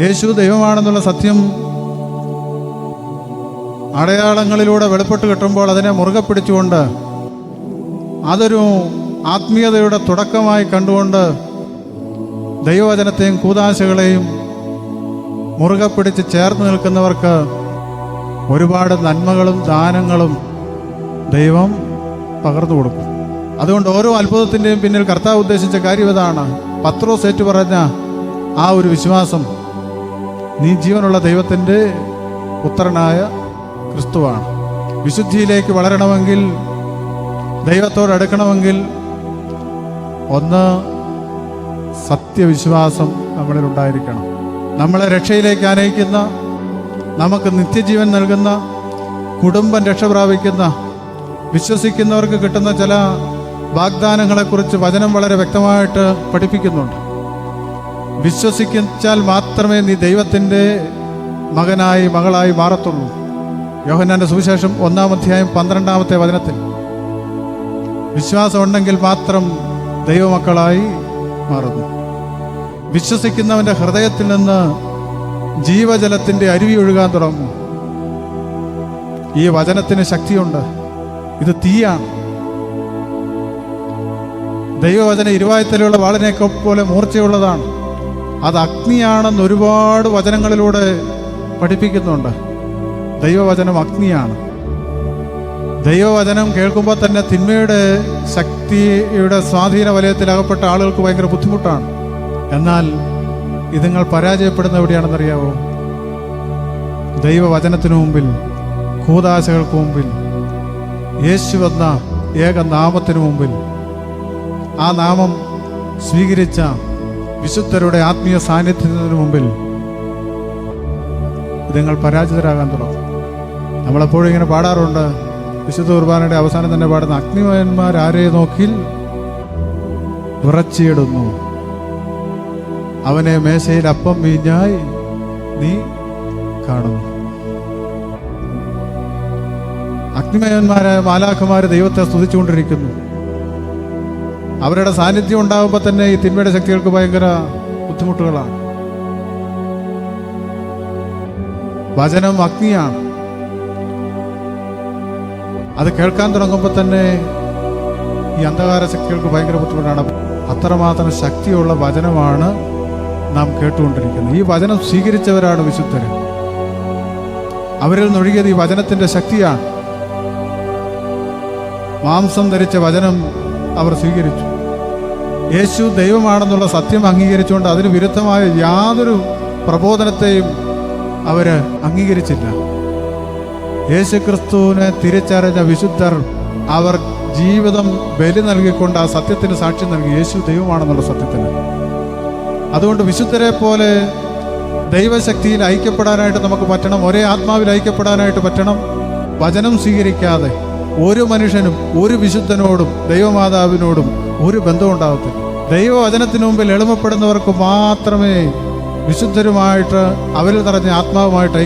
യേശു ദൈവമാണെന്നുള്ള സത്യം അടയാളങ്ങളിലൂടെ വെളിപ്പെട്ട് കിട്ടുമ്പോൾ അതിനെ മുറുകെ പിടിച്ചുകൊണ്ട് അതൊരു ആത്മീയതയുടെ തുടക്കമായി കണ്ടുകൊണ്ട് ദൈവവചനത്തെയും കൂതാശകളെയും മുറുകെ പിടിച്ച് ചേർന്ന് നിൽക്കുന്നവർക്ക് ഒരുപാട് നന്മകളും ദാനങ്ങളും ദൈവം പകർന്നു കൊടുക്കും. അതുകൊണ്ട് ഓരോ അത്ഭുതത്തിന്റെയും പിന്നിൽ കർത്താവ് ഉദ്ദേശിച്ച കാര്യം ഇതാണ്. പത്രോസ് ഏറ്റു പറഞ്ഞ ആ ഒരു വിശ്വാസം നീ ജീവനുള്ള ദൈവത്തിന്റെ പുത്രനായ ക്രിസ്തുവാണ്. വിശുദ്ധിയിലേക്ക് വളരണമെങ്കിൽ ദൈവത്തോട് അടുക്കണമെങ്കിൽ ഒന്ന് സത്യവിശ്വാസം നമ്മളിൽ ഉണ്ടായിരിക്കണം. നമ്മളെ രക്ഷയിലേക്ക് ആനയിക്കുന്ന നമുക്ക് നിത്യജീവൻ നൽകുന്ന കുടുംബം രക്ഷ പ്രാപിക്കുന്ന വിശ്വസിക്കുന്നവർക്ക് കിട്ടുന്ന ചില വാഗ്ദാനങ്ങളെക്കുറിച്ച് വചനം വളരെ വ്യക്തമായിട്ട് പഠിപ്പിക്കുന്നുണ്ട്. വിശ്വസിച്ചാൽ മാത്രമേ നീ ദൈവത്തിന്റെ മകനായി മകളായി മാറത്തുള്ളൂ. യോഹന്നാന്റെ സുവിശേഷം ഒന്നാം അധ്യായം പന്ത്രണ്ടാമത്തെ വചനത്തിൽ. വിശ്വാസം ഉണ്ടെങ്കിൽ മാത്രം ദൈവമക്കളായി മാറുന്നു. വിശ്വസിക്കുന്നവന്റെ ഹൃദയത്തിൽ നിന്ന് ജീവജലത്തിന്റെ അരുവി ഒഴുകാൻ തുടങ്ങും ഈ വചനത്തിന് ശക്തിയുണ്ട്. ഇത് തീയാണ്. ദൈവവചന ഇരുവായത്തിലുള്ള വാളിനേക്കെ പോലെ മൂർച്ചയുള്ളതാണ്. അത് അഗ്നിയാണെന്ന് ഒരുപാട് വചനങ്ങളിലൂടെ പഠിപ്പിക്കുന്നുണ്ട്. ദൈവവചനം അഗ്നിയാണ്. ദൈവവചനം കേൾക്കുമ്പോൾ തന്നെ തിന്മയുടെ ശക്തിയുടെ സ്വാധീന വലയത്തിൽ അകപ്പെട്ട ആളുകൾക്ക് ഭയങ്കര ബുദ്ധിമുട്ടാണ്. എന്നാൽ ഇതുങ്ങൾ പരാജയപ്പെടുന്ന എവിടെയാണെന്നറിയാവോ ദൈവവചനത്തിനു മുമ്പിൽ കൂതാശകൾക്ക് മുമ്പിൽ യേശു എന്ന ഏക നാമത്തിനു മുമ്പിൽ. ആ നാമം സ്വീകരിച്ച വിശുദ്ധരുടെ ആത്മീയ സാന്നിധ്യത്തിന് മുമ്പിൽ ഇതുങ്ങൾ പരാജിതരാകാൻ തുടങ്ങും. നമ്മളെപ്പോഴും ഇങ്ങനെ പാടാറുണ്ട്. വിശുദ്ധ കുർബാനയുടെ അവസാനം തന്നെ പാടുന്ന അഗ്നിമയന്മാർ ആരെ നോക്കിൽ വിറച്ചിടുന്നു അവനെ മേശയിൽ അപ്പം വീഞ്ഞായി നീ കാണുന്നു. അഗ്നിമയന്മാരായ മാലാഖമാര് ദൈവത്തെ സ്തുതിച്ചുകൊണ്ടിരിക്കുന്നു. അവരുടെ സാന്നിധ്യം ഉണ്ടാകുമ്പോൾ തന്നെ ഈ തിന്മയുടെ ശക്തികൾക്ക് ഭയങ്കര ബുദ്ധിമുട്ടുകളാണ്. വചനം അഗ്നിയാണ്. അത് കേൾക്കാൻ തുടങ്ങുമ്പോൾ തന്നെ ഈ അന്ധകാര ശക്തികൾക്ക് ഭയങ്കര ബുദ്ധിമുട്ടാണ്. അത്രമാത്രം ശക്തിയുള്ള വചനമാണ് നാം കേട്ടുകൊണ്ടിരിക്കുന്നത്. ഈ വചനം സ്വീകരിച്ചവരാണ് വിശുദ്ധര്. അവരിൽ നിന്നൊഴുകിയത് ഈ വചനത്തിന്റെ ശക്തിയാണ്. മാംസം ധരിച്ച വചനം അവർ സ്വീകരിച്ചു. യേശു ദൈവമാണെന്നുള്ള സത്യം അംഗീകരിച്ചുകൊണ്ട് അതിന് വിരുദ്ധമായ യാതൊരു പ്രബോധനത്തെയും അവർ അംഗീകരിച്ചില്ല. യേശു ക്രിസ്തുവിനെ തിരിച്ചറിഞ്ഞ വിശുദ്ധർ അവർ ജീവിതം ബലി നൽകിക്കൊണ്ട് ആ സത്യത്തിന് സാക്ഷ്യം നൽകി. യേശു ദൈവമാണെന്നുള്ള സത്യത്തിന്. അതുകൊണ്ട് വിശുദ്ധരെ പോലെ ദൈവശക്തിയിൽ ഐക്യപ്പെടാനായിട്ട് നമുക്ക് പറ്റണം. ഒരേ ആത്മാവിൽ ഐക്യപ്പെടാനായിട്ട് പറ്റണം. വചനം സ്വീകരിക്കാതെ ഒരു മനുഷ്യനും ഒരു വിശുദ്ധനോടും ദൈവമാതാവിനോടും ഒരു ബന്ധവും ഉണ്ടാകത്തില്ല. ദൈവവചനത്തിന് മുമ്പിൽ എളിമപ്പെടുന്നവർക്ക് മാത്രമേ വിശുദ്ധരുമായിട്ട് അവരിൽ നിറഞ്ഞ ആത്മാവുമായിട്ട്